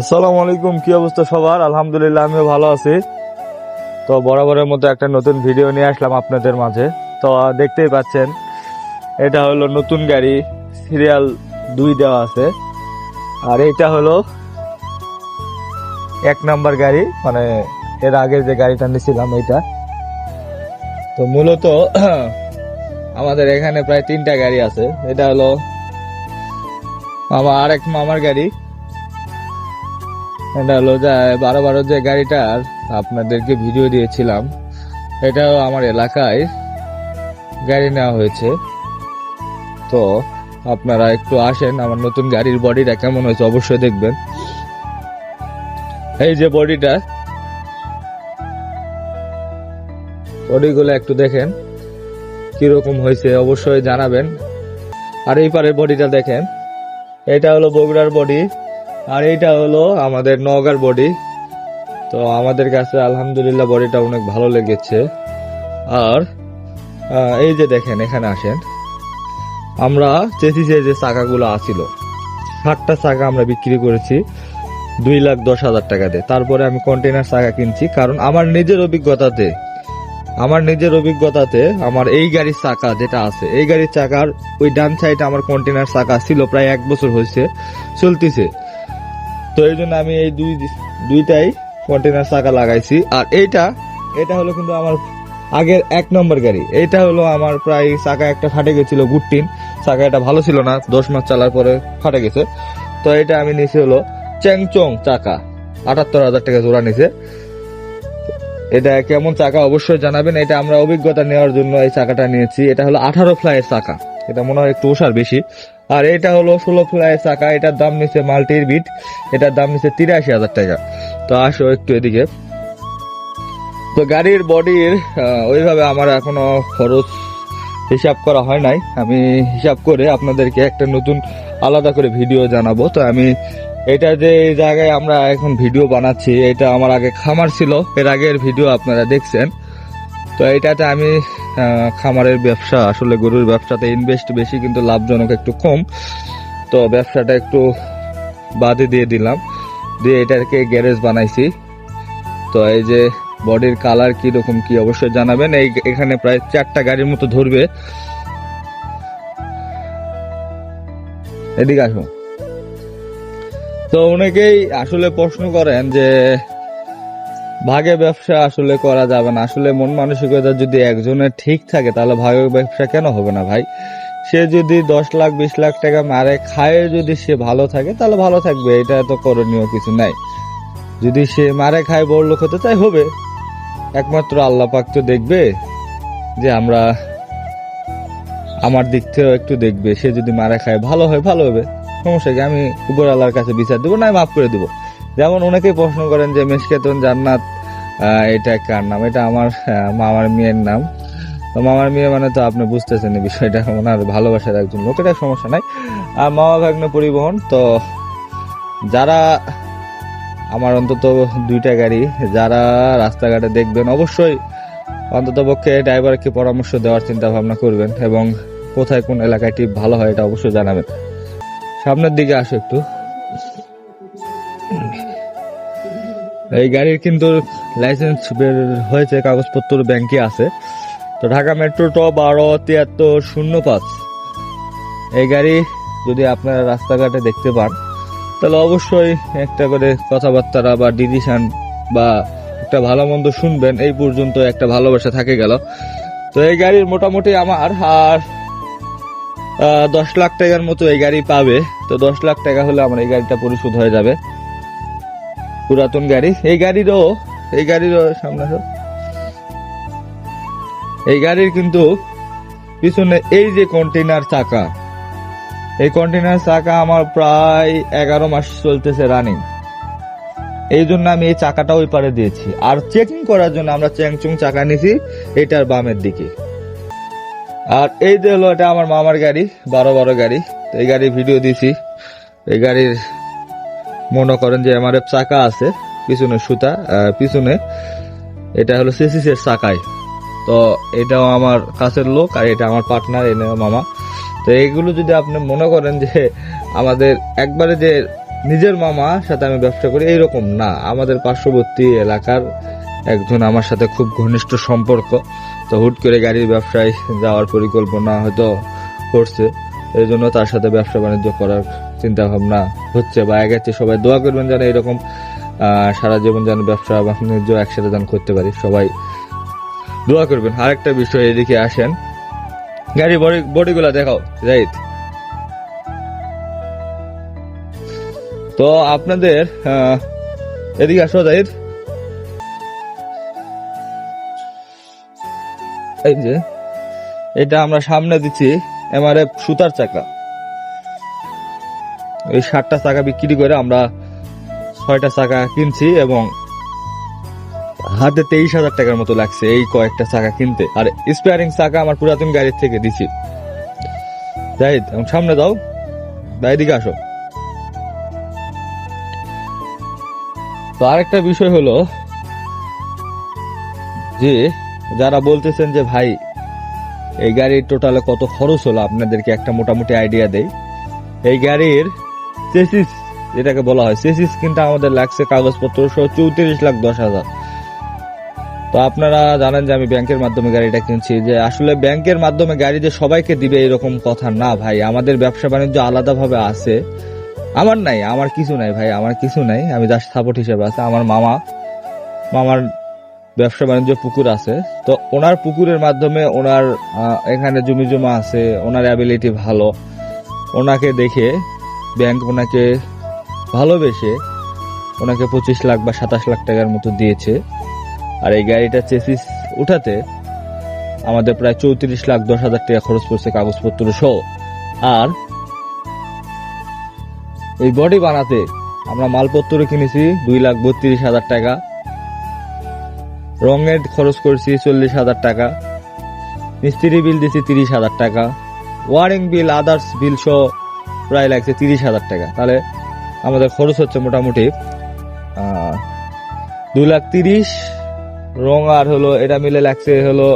আসসালামু আলাইকুম, কি অবস্থা সবার? আলহামদুলিল্লাহ, আমিও ভালো আছি। তো বরাবরের মতো একটা নতুন ভিডিও নিয়ে আসলাম আপনাদের মাঝে। তো দেখতেই পাচ্ছেন, এটা হলো নতুন গাড়ি, সিরিয়াল দুই দেওয়া আছে। আর এইটা হলো এক নাম্বার গাড়ি মানে এর আগে যে গাড়িটা নিয়েছিলাম এইটা। তো মূলত আমাদের এখানে প্রায় তিনটা গাড়ি আছে। এটা হলো আমার আরেক মামার গাড়ি এটা হলো যে বারো বারো যে গাড়িটার আপনাদেরকে ভিডিও দিয়েছিলাম, এটাও আমার এলাকায় গাড়ি নেওয়া হয়েছে। তো আপনারা একটু আসেন, আমার নতুন গাড়ির বডিটা কেমন হয়েছে অবশ্যই দেখবেন। এই যে বডিটা বডিগুলো একটু দেখেন, কীরকম হয়েছে অবশ্যই জানাবেন। আর এই পারে বডিটা দেখেন, এটা হলো বগুড়ার বডি আর এইটা হলো আমাদের নগার বডি। তো আমাদের কাছে আলহামদুলিল্লাহ বডিটা অনেক ভালো লেগেছে। আর এই যে দেখেন, এখানে আসেন। আমরা চেসিসের যে চাকাগুলো আছিল, ষাটটা চাকা আমরা বিক্রি করেছি, দুই লাখ দশ হাজার টাকা দিয়ে। তারপরে আমি কন্টেনার চাকা কিনছি, কারণ আমার নিজের অভিজ্ঞতাতে, আমার নিজের অভিজ্ঞতাতে আমার এই গাড়ির চাকা যেটা আছে, এই গাড়ির চাকার ওই ডান সাইডে আমার কন্টেনার চাকা ছিল, প্রায় এক বছর হয়েছে, চলতেছে। তো এই জন্য আমি এই দুই দুইটাই কন্টেনার চাকা লাগাইছি। আর এইটা, এটা হলো কিন্তু আমার আগের এক নম্বর গাড়ি। এইটা হলো আমার প্রায় চাকা একটা ফাটে গেছিল গুট্টিন চাকা এটা ভালো ছিল না, দশ মাস চালার পরে ফাটে গেছে। তো এটা আমি নিয়েছি হলো চ্যাংচং চাকা, আটাত্তর হাজার টাকা জোড়া নিছে এটা কেমন চাকা অবশ্যই জানাবেন। এটা আমরা অভিজ্ঞতা নেওয়ার জন্য এই চাকাটা নিয়েছি। এটা হলো আঠারো ফ্লাইয়ের চাকা। এটা মনে হয় একটু ওষার বেশি। আর এটা হলো ষোলো ফ্লাইয়ের চাকা, এটার দাম নিচ্ছে মাল্টির বিট, এটার দাম নিচ্ছে তিরাশি হাজার টাকা। তো আসো একটু এদিকে। তো গাড়ির বডির ওইভাবে আমার এখনও খরচ হিসাব করা হয় নাই। আমি হিসাব করে আপনাদেরকে একটা নতুন আলাদা করে ভিডিও জানাব। তো আমি এটা যে জায়গায় আমরা এখন ভিডিও বানাচ্ছি, এটা আমার আগে খামার ছিল। এর আগের ভিডিও আপনারা দেখছেন। তো এটাতে আমি খামারের ব্যবসা, আসলে গরুর ব্যবসাতে ইনভেস্ট বেশি, কিন্তু লাভজনক একটু কম। তো ব্যবসাটা একটু বাদে দিয়ে দিলাম। দিয়ে এটাকে গ্যারেজ বানাইছি। তো এই যে বডির কালার কি রকম কি অবশ্যই জানাবেন। এই এখানে প্রায় চারটা গাড়ির মতো ধরবে। এদিকে আসো তো অনেকেই আসলে প্রশ্ন করেন যে ভাগে ব্যবসা আসলে করা যাবে না। আসলে মন মানসিকতা যদি একজনের ঠিক থাকে, তাহলে ভাগে ব্যবসা কেন হবে না ভাই? সে যদি দশ লাখ, বিশ লাখ টাকা মারে, খায় যদি সে ভালো থাকে, তাহলে ভালো থাকবে, এটা তো করণীয় কিছু নাই। যদি সে মারে, খায়, বড় লোক হতে চাই হবে। একমাত্র আল্লাহ পাক তো দেখবে যে আমরা আমার দিক থেকেও একটু দেখবে। সে যদি মারা, খায়, ভালো হয়, ভালো হবে। সমস্যা কি? আমি উপর আল্লাহর কাছে বিচার দেবো, না মাফ করে দেবো। যেমন অনেকেই প্রশ্ন করেন যে মেশকেতন জান্নাত এটা কার নাম? এটা আমার মামার মেয়ের নাম। তো মামার মেয়ে মানে তো আপনি বুঝতেছেন এই বিষয়টা, ওনার ভালোবাসার একজন লোক এটা সমস্যা নাই। আর মামা ভাগ্নে পরিবহন, তো যারা, আমার অন্তত দুইটা গাড়ি, যারা রাস্তাঘাটে দেখবেন, অবশ্যই অন্তত পক্ষে ড্রাইভারকে পরামর্শ দেওয়ার চিন্তা ভাবনা করবেন এবং কোথায় কোন এলাকায় টিপ ভালো হয়, এটা অবশ্যই জানাবেন। সামনের দিকে আসো একটু। এই গাড়ির কিন্তু লাইসেন্স বের হয়েছে, কাগজপত্র ব্যাংকে আছে। তো ঢাকা মেট্রো ট বারো তিয়াত্তর শূন্য পাঁচ। এই গাড়ি যদি আপনারা রাস্তাঘাটে দেখতে পান, তাহলে অবশ্যই একটা করে কথাবার্তা বা ডিসিশন বা একটা ভালো মন্দ শুনবেন। এই পর্যন্ত একটা ভালোবাসা থাকে গেল। তো এই গাড়ির মোটামুটি আমার আর দশ লাখ টাকার মতো এই গাড়ি পাবে। তো দশ লাখ টাকা হলে আমার এই গাড়িটা পরিশোধ হয়ে যাবে। পুরাতন গাড়ি। এই গাড়িরও এই গাড়িরও সামনে। এই গাড়ির কিন্তু পিছনে এই যে কন্টেনার চাকা, এই কন্টেনার চাকা আমার প্রায় এগারো মাস চলতেছে রানিং এই জন্য আমি এই চাকাটা ওই পারে দিয়েছি। আর চেকিং করার জন্য আমরা চ্যাংচুং চাকা নিছি, এটার বামের দিকে। আর এই যে হলো এটা আমার মামার গাড়ি, বারো বারো গাড়ি। এই গাড়ির ভিডিও দিছি। এই গাড়ির মনে করেন যে এমআরএফ চাকা আছে, পিছনে সুতা পিছনে এটা হলো সিসিসের চাকায় তো এটাও আমার কাছের লোক আর এটা আমার পার্টনার এনে মামা। তো এইগুলো যদি আপনি মনে করেন যে আমাদের একবারে যে নিজের মামা, সাথে আমি ব্যবসা করি, এইরকম না। আমাদের পার্শ্ববর্তী এলাকার একজন আমার সাথে খুব ঘনিষ্ঠ সম্পর্ক। তো হুট করে গাড়ির ব্যবসায় যাওয়ার পরিকল্পনা হয়তো করছে। এই জন্য তার সাথে ব্যবসা বাণিজ্য করার চিন্তা ভাবনা হচ্ছে বা এগেছে সবাই দোয়া করবেন যেন এরকম সারা জীবন যেন ব্যবসা বাণিজ্য একসাথে যেন করতে পারি। সবাই দোয়া করবেন। আরেকটা বিষয় এদিকে আসেন। গাড়ি বডি, বডিগুলা দেখাও রাইট তো আপনাদের এদিকে আসো জাহিদ। এই যে, এটা আমরা সামনে দিচ্ছি এমআরএফ সুতার চাকা। এই ষাটটা চাকা বিক্রি করে আমরা ছয়টা চাকা কিনছি এবং হাতে তেইশ হাজার টাকার মতো লাগছে এই কয়েকটা চাকা কিনতে। আর স্পেয়ারিং চাকা আমার পুরাতন গাড়ির থেকে দিছি। জাহিদ, এখন সামনে দাও এদিকে আসো। তো আরেকটা বিষয় হলো যে, যারা বলতেছেন যে, ভাই, এই গাড়ির টোটালে কত খরচ হলো? আপনাদেরকে একটা মোটামুটি আইডিয়া দেই। এই গাড়ির চেসিস যেটাকে বলা হয় চেসিস কিন্তু আমাদের লাগছে কাগজপত্র সহ চৌত্রিশ লাখ দশ হাজার। তো আপনারা জানেন যে আমি ব্যাংকের মাধ্যমে গাড়িটা কিনছি, যে আসলে ব্যাংকের মাধ্যমে গাড়ি যে সবাইকে দিবে এরকম কথা না ভাই। আমাদের ব্যবসা বাণিজ্য আলাদাভাবে আছে। আমার নাই, আমার কিছু নাই ভাই, আমার কিছু নাই। আমি জাস্ট সাপোর্ট হিসেবে আছে। আমার মামা, মামার ব্যবসা বাণিজ্য পুকুর আছে। তো ওনার পুকুরের মাধ্যমে ওনার এখানে জমি জমা আছে, ওনার অ্যাবিলিটি ভালো। ওনাকে দেখে ব্যাংক ওনাকে ভালোবেসে ওনাকে পঁচিশ লাখ বা সাতাশ লাখ টাকার মতো দিয়েছে। আর এই গাড়িটা চেসিস উঠাতে আমাদের প্রায় চৌত্রিশ লাখ দশ হাজার টাকা খরচ পড়ছে কাগজপত্র সহ। আর এই বডি বানাতে আমরা মালপত্র কিনেছি দুই লাখ বত্রিশ হাজার টাকা। রঙের খরচ করছি চল্লিশ হাজার টাকা। মিস্ত্রি বিল দিছি তিরিশ হাজার টাকা। ওয়ারিং বিল আদার্স বিল সহ প্রায় লাগছে তিরিশ হাজার টাকা। তাহলে আমাদের খরচ হচ্ছে মোটামুটি দুই লাখ তিরিশ, রং আর হলো, এটা মিলে লাগছে হলো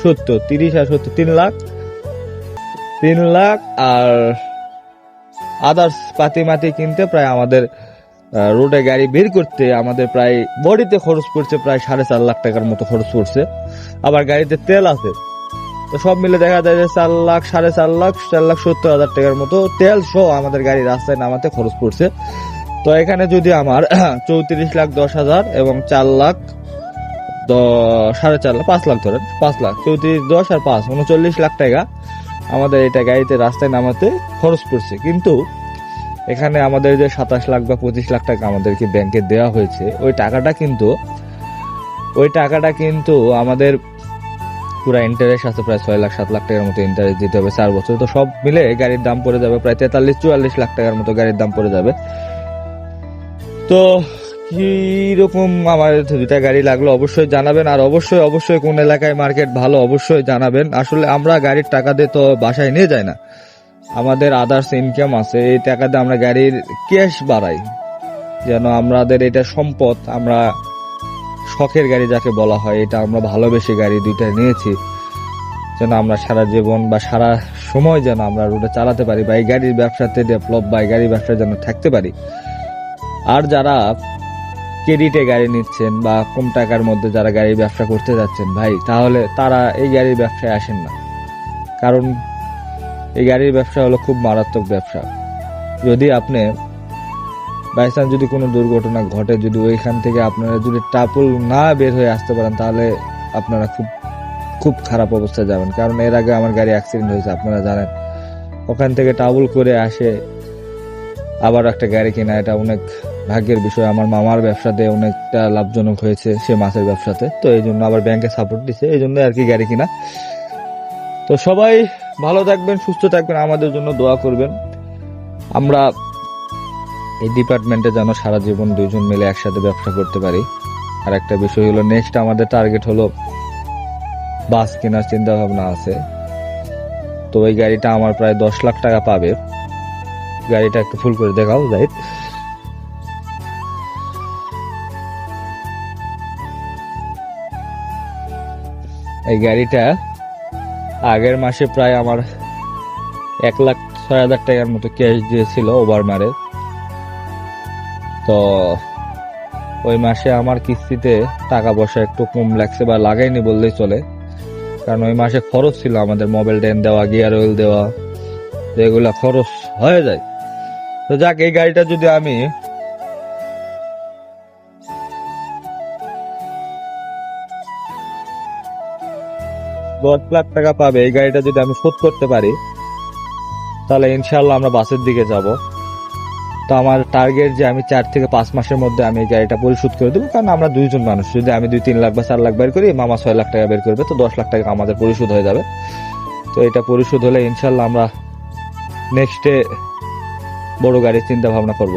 সত্তর, তিরিশ আর সত্তর, তিন লাখ। তিন লাখ আর আদার্স পাতি মাতি কিনতে প্রায় আমাদের রোডে গাড়ি বের করতে আমাদের প্রায় বডিতে খরচ পড়ছে প্রায় সাড়ে চার লাখ টাকার মতো খরচ পড়ছে। আবার গাড়িতে তেল আছে। তো সব মিলে দেখা যায় যে চার লাখ, সাড়ে চার লাখ চার লাখ সত্তর হাজার টাকার মতো তেল সহ আমাদের গাড়ি রাস্তায় নামাতে খরচ পড়ছে। তো এখানে যদি আমার চৌত্রিশ লাখ, দশ হাজার এবং চার লাখ সাড়ে চার লাখ, পাঁচ লাখ ধরেন, পাঁচ লাখ, চৌত্রিশ, দশ আর পাঁচ, উনচল্লিশ লাখ টাকা আমাদের এটা গাড়িতে রাস্তায় নামাতে খরচ পড়ছে। কিন্তু এখানে আমাদের যে সাতাশ লাখ বা পঁচিশ লাখ টাকা আমাদেরকে ব্যাংকে দেওয়া হয়েছে, ওই টাকাটা কিন্তু, ওই টাকাটা কিন্তু আমাদের পুরো ইন্টারেস্ট আছে, প্রায় ছয় লাখ, সাত লাখ টাকার মতো ইন্টারেস্ট দিতে হবে চার বছর। তো সব মিলে গাড়ির দাম পড়ে যাবে, প্রায় তেতাল্লিশ, চুয়াল্লিশ লাখ টাকার মতো গাড়ির দাম পড়ে যাবে। তো কীরকম আমার দুইটা গাড়ি লাগল, অবশ্যই জানাবেন। আর অবশ্যই অবশ্যই কোন এলাকায় মার্কেট ভালো, অবশ্যই জানাবেন। আসলে আমরা গাড়ির টাকা দিয়ে তো বাসায় নিয়ে যাই না। আমাদের আদার্স ইনকাম আছে, এই টাকা দিয়ে আমরা গাড়ির ক্যাশ বাড়াই। যেন আমাদের এটা সম্পদ, আমরা শখের গাড়ি যাকে বলা হয়, এটা আমরা ভালোবেসে গাড়ি দুইটা নিয়েছি। যেন আমরা সারা জীবন বা সারা সময় যেন আমরা রোডে চালাতে পারি বা এই গাড়ির ব্যবসাতে ডেভেলপ বা এই গাড়ির ব্যবসায় যেন থাকতে পারি। আর যারা ক্রেডিটে গাড়ি নিচ্ছেন বা কম টাকার মধ্যে যারা গাড়ির ব্যবসা করতে যাচ্ছেন, ভাই, তাহলে তারা এই গাড়ির ব্যবসায় আসেন না। কারণ এই গাড়ির ব্যবসা হলো খুব মারাত্মক ব্যবসা। যদি আপনি বাইচান্স যদি কোনো দুর্ঘটনা ঘটে, যদি ওইখান থেকে আপনারা যদি টাপুল না বের হয়ে আসতে পারেন, তাহলে আপনারা খুব খুব খারাপ অবস্থায় যাবেন। কারণ এর আগে আমার গাড়ি অ্যাক্সিডেন্ট হয়েছে, আপনারা জানেন। ওখান থেকে টাবুল করে আসে, আবার একটা গাড়ি কেনা, এটা অনেক ভাগ্যের বিষয়। আমার মামার ব্যবসাতে অনেকটা লাভজনক হয়েছে, সে মাছের ব্যবসাতে। তো এই জন্য আবার ব্যাংকে সাপোর্ট দিছে, এই জন্য আর কি গাড়ি কিনা। তো সবাই ভালো থাকবেন, সুস্থ থাকবেন, আমাদের জন্য দোয়া করবেন। আমরা এই ডিপার্টমেন্টে যেন সারা জীবন দুইজন মিলে একসাথে ব্যবসা করতে পারি। আর একটা বিষয় হলো নেক্সট আমাদের টার্গেট হলো বাস কেনার চিন্তা ভাবনা আছে। তো ওই গাড়িটা আমার প্রায় দশ লাখ টাকা পাবে। গাড়িটা একটু ফুল করে দেখাও রাইট এই গাড়িটা আগের মাসে প্রায় আমার এক লাখ ছয় হাজার টাকার মতো ক্যাশ দিয়েছিল ওভার মারে তো ওই মাসে আমার কিস্তিতে টাকা পয়সা একটু কম লাগছে বা লাগাইনি বললেই চলে। কারণ ওই মাসে খরচ ছিল আমাদের মোবাইল ডেন দেওয়া গিয়ার অয়েল দেওয়া এগুলা খরচ হয়ে যায়। তো যাক, এই গাড়িটা যদি আমি দশ লাখ টাকা পাবে, এই গাড়িটা যদি আমি শোধ করতে পারি, তাহলে ইনশাল্লাহ আমরা বাসের দিকে যাব। তো আমার টার্গেট যে আমি চার থেকে পাঁচ মাসের মধ্যে আমি গাড়িটা পরিশোধ করে দেবো, কারণ আমরা দুইজন মানুষ। যদি আমি দুই, তিন লাখ বা চার লাখ বের করি, মামা ছয় লাখ টাকা বের করবে, তো দশ লাখ টাকা আমাদের পরিশোধ হয়ে যাবে। তো এটা পরিশোধ হলে ইনশাল্লাহ আমরা নেক্সটে বড় গাড়ির চিন্তা ভাবনা করব।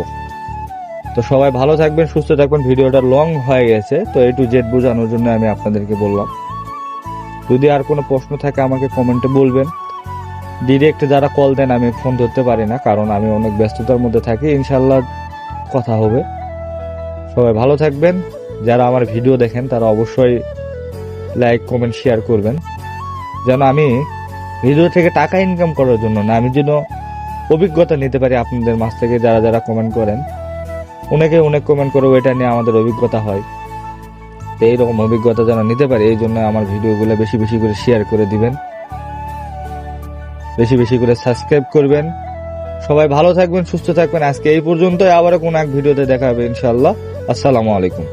তো সবাই ভালো থাকবেন, সুস্থ থাকবেন। ভিডিওটা লং হয়ে গেছে, তো এই টু জেড বোঝানোর জন্য আমি আপনাদেরকে বললাম। যদি আর কোনো প্রশ্ন থাকে, আমাকে কমেন্টে বলবেন। ডিরেক্ট যারা কল দেন, আমি ফোন ধরতে পারি না, কারণ আমি অনেক ব্যস্ততার মধ্যে থাকি ইনশাল্লাহ কথা হবে। সবাই ভালো থাকবেন। যারা আমার ভিডিও দেখেন, তারা অবশ্যই লাইক কমেন্ট শেয়ার করবেন। যেন আমি ভিডিও থেকে টাকা ইনকাম করার জন্য না, আমি যেন অভিজ্ঞতা নিতে পারি আপনাদের মাছ থেকে, যারা যারা কমেন্ট করেন। অনেকে অনেক কমেন্ট করে, ওইটা নিয়ে আমাদের অভিজ্ঞতা হয়। তো এইরকম অভিজ্ঞতা যেন নিতে পারি, এই জন্য আমার ভিডিওগুলো বেশি বেশি করে শেয়ার করে দিবেন। বেশি বেশি করে সাবস্ক্রাইব করবেন। সবাই ভালো থাকবেন, সুস্থ থাকবেন। আজকে এই পর্যন্তই। আবারও কোন এক ভিডিওতে দেখা হবে ইনশাআল্লাহ। আসসালামু আলাইকুম।